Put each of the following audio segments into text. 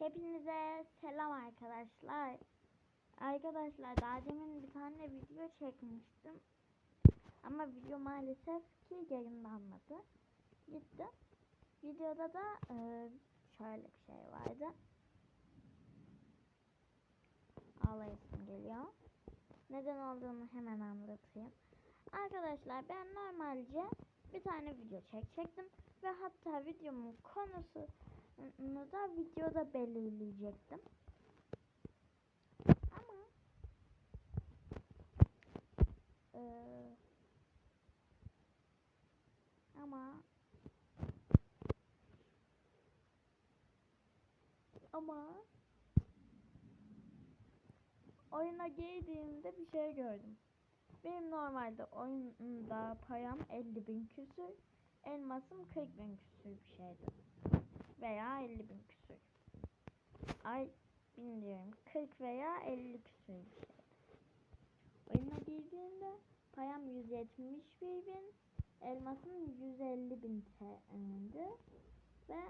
Hepinize selam arkadaşlar. Arkadaşlar daha demin bir tane video çekmiştim. Ama video maalesef ki yayınlanmadı. Gitti. Videoda da e, şöyle bir şey vardı. Ağlayasım geliyor. Neden olduğunu hemen anlatayım. Arkadaşlar ben normalce bir tane video çekecektim ve hatta videomun konusu bunu da videoda belirleyecektim. Ama eee, ama ama oyuna girdiğimde bir şey gördüm. Benim normalde oyunda payam 50 bin küsür, elmasım 40 bin küsür bir şeydi veya 50 bin küsür. Ay bilmiyorum 40 veya 50 küsür bir. Oyuna girdiğimde payam 171 bin, elmasım 150 bin TL'di ve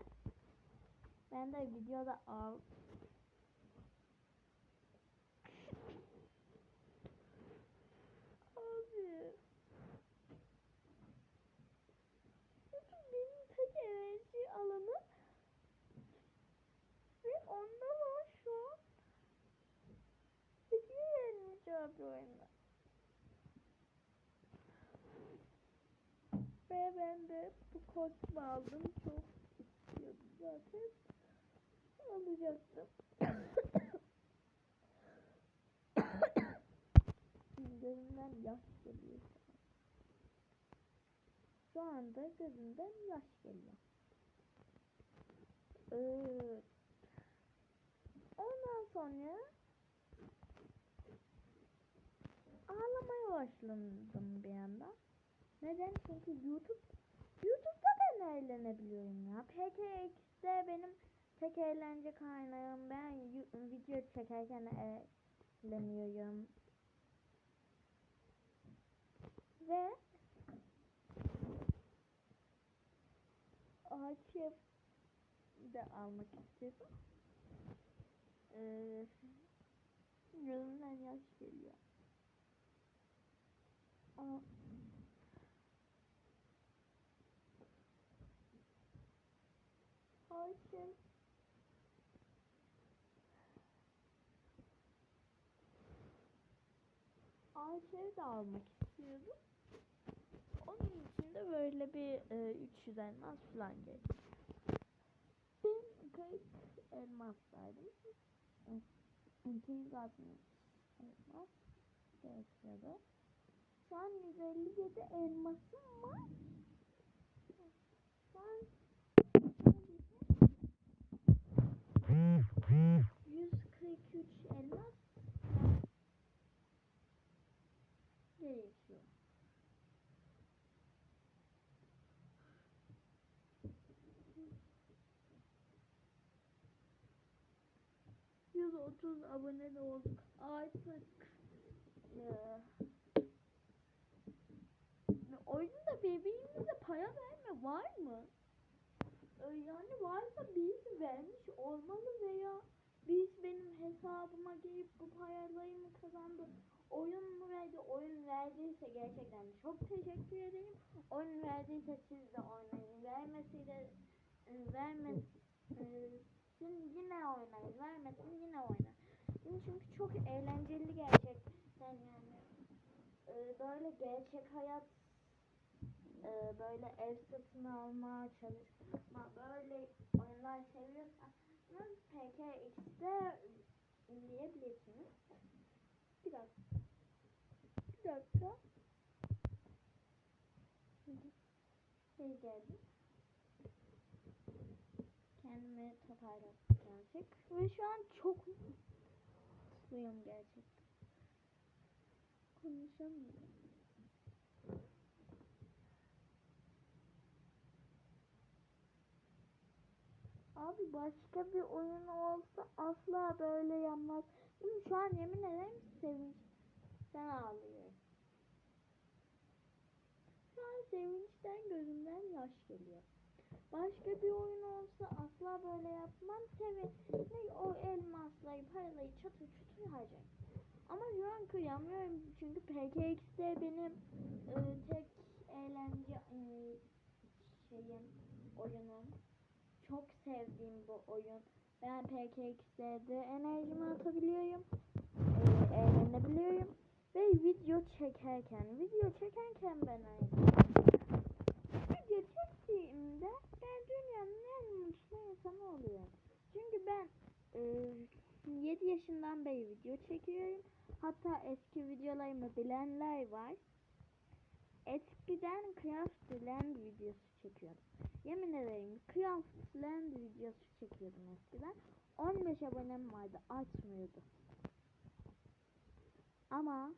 ben de videoda al Abi. Çünkü benim tek enerji alanım ve onda var şu an. Hiçbir bir oyunda. Ve ben de bu kostümü aldım. Çok istiyordum zaten. Alacaktım. Gözümden yaş geliyor. Şu anda gözümden yaş geliyor. Evet. Ondan sonra ağlamaya başladım bir anda. Neden? Çünkü YouTube YouTube'da ben eğlenebiliyorum ya. PKX'de benim tek eğlence kaynağım. Ben video çekerken eğleniyorum. Ve arşiv de almak istedim. Ee, gözümden yaş geliyor. Arşiv arşiv de almak istiyordum. Onun için de böyle bir e, 300 elmas falan geldi. Ben kayıp elmas verdim. 260 elmas gerekiyordu. Şu an 157 elmasım var. Şu an 143 elmas gerekiyor. Yüz otuz abone olduk. Artık ya. Oyunda birbirimize para verme var mı? Ee, Yani varsa birisi vermiş olmalı veya birisi benim hesabıma girip bu paralarımı kazandı. Oyun mu verdi? Oyun verdiyse gerçekten çok teşekkür ederim. Oyun verdiyse siz de oynayın. Vermesiyle vermesin yine oynayın. Vermesin yine oynayın. Çünkü çok eğlenceli gerçekten yani. Ee, böyle gerçek hayat e, böyle ev satın alma, çalışma böyle oyunlar seviyorsanız PKX'de izleyebilirsiniz. Bir dakika. Bir dakika. Şey geldi. Kendimi toparladım birazcık. Ve şu an çok mutluyum gerçekten. Konuşamıyorum. Abi başka bir oyun olsa asla böyle yanmaz. Değil? Şu an yemin ederim sevinçten ağlıyorum. Şu an sevinçten gözümden yaş geliyor. Başka bir oyun olsa asla böyle yapmam. Tabii ne o elmaslayı paralayı çatır çutur harcarım. Ama şu an kıyamıyorum çünkü PKX'de benim e, tek eğlence e, şeyim oyunum. Çok sevdiğim bu oyun. Ben PKX'de de enerjimi atabiliyorum. Eğlenebiliyorum. Ve video çekerken, video çekerken ben. Video çektiğimde ben dünyanın en mutlu insanı oluyorum. Çünkü ben e, 7 yaşından beri video çekiyorum. Hatta eski videolarımı bilenler var. Eskiden Craftland videosu çekiyordum. Yemin ederim Craftland videosu çekiyordum eskiden. 15 abonem vardı artmıyordu. Ama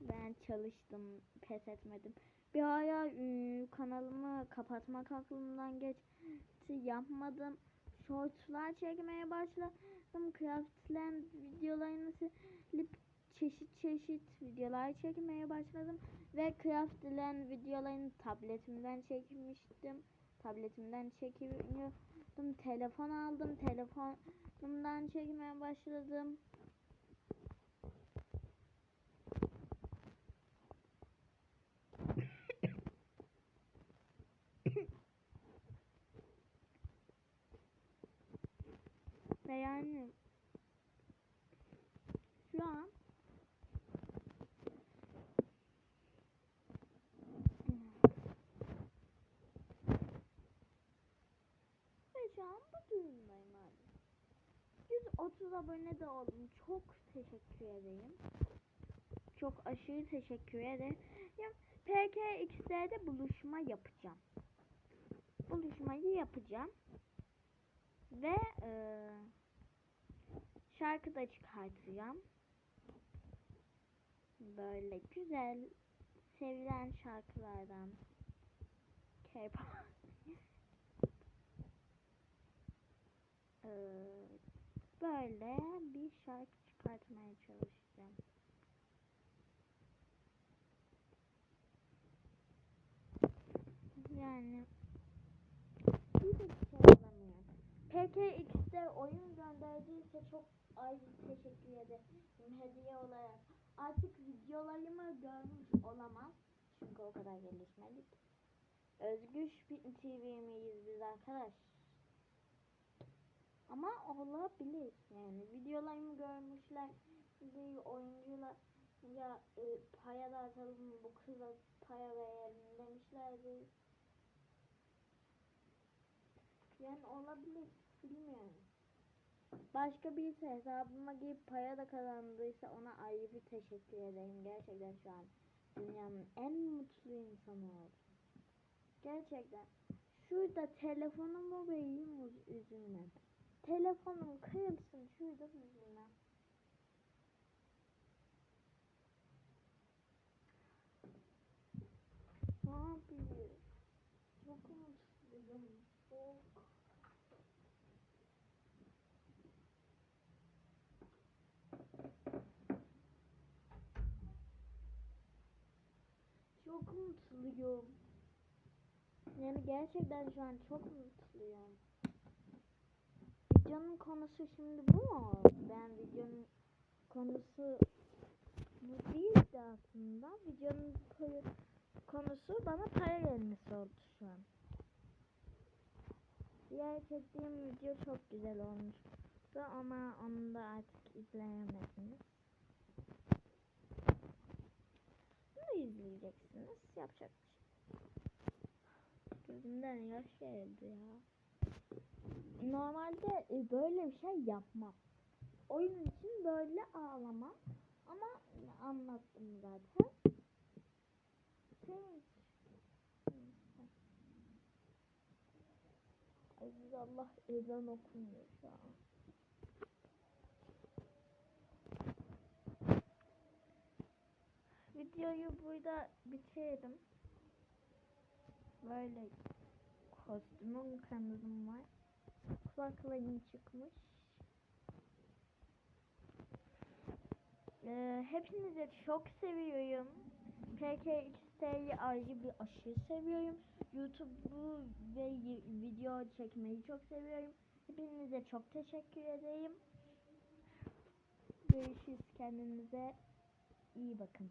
ben çalıştım, pes etmedim. Bir ara ıı, kanalımı kapatmak aklımdan geçti, yapmadım. Shortslar çekmeye başladım. Craftland videolarını silip çeşit çeşit videolar çekmeye başladım. Ve Craftland videolarını tabletimden çekmiştim. Tabletimden çekiyordum. Telefon aldım. Telefonumdan çekmeye başladım. Ve yani şu an ve durumdayım abi. 130 abone de oldum. Çok teşekkür ederim. Çok aşırı teşekkür ederim. PKX'de buluşma yapacağım. Buluşmayı yapacağım. Ve eee şarkı da çıkartacağım. Böyle güzel sevilen şarkılardan K-pop Eee, böyle bir şarkı çıkartmaya çalışacağım. Yani bir şey alamıyorum. PKX'de oyun gönderdiyse çok ayrı teşekkür ederim hediye olarak. Artık videolarımı görmüş olamaz. Çünkü o kadar gelişmedik. Özgüç bir TV miyiz biz arkadaş? Ama olabilir yani. Videolarımı görmüşler. Bir oyuncular ya e, paya da atalım bu kıza paya verelim demişlerdi. Yani olabilir. Bilmiyorum. Başka birisi hesabıma girip para da kazandıysa ona ayrı bir teşekkür ederim. Gerçekten şu an dünyanın en mutlu insanı oldum. Gerçekten. Şurada telefonumu üzülmem. Telefonum kırılsın şurada üzülmem. Ne yapayım? Çok mutluyum. Çok. Çok mutluyum. Yani gerçekten şu an çok mutluyum. Videonun konusu şimdi bu mu? Ben videonun konusu bu değildi aslında. Videonun ko- konusu bana para gelmesi oldu şu an. Diğer çektiğim video çok güzel olmuştu ama onu da artık izleyemediniz. Bunu izleyeceksiniz. Yapacak bir şey. Gözümden yaş geldi ya. Normalde e, böyle bir şey yapmam. Oyun için böyle ağlamam. Ama anlattım zaten. Aziz Allah ezan okumuyor şu an. Videoyu burada bitirdim. Böyle kostümüm kanadım var. Kulaklarım çıkmış. Ee, hepinizi çok seviyorum. PKX Insta'yı ayrı bir aşırı seviyorum. YouTube'u ve video çekmeyi çok seviyorum. Hepinize çok teşekkür edeyim. Görüşürüz. Kendinize iyi bakın.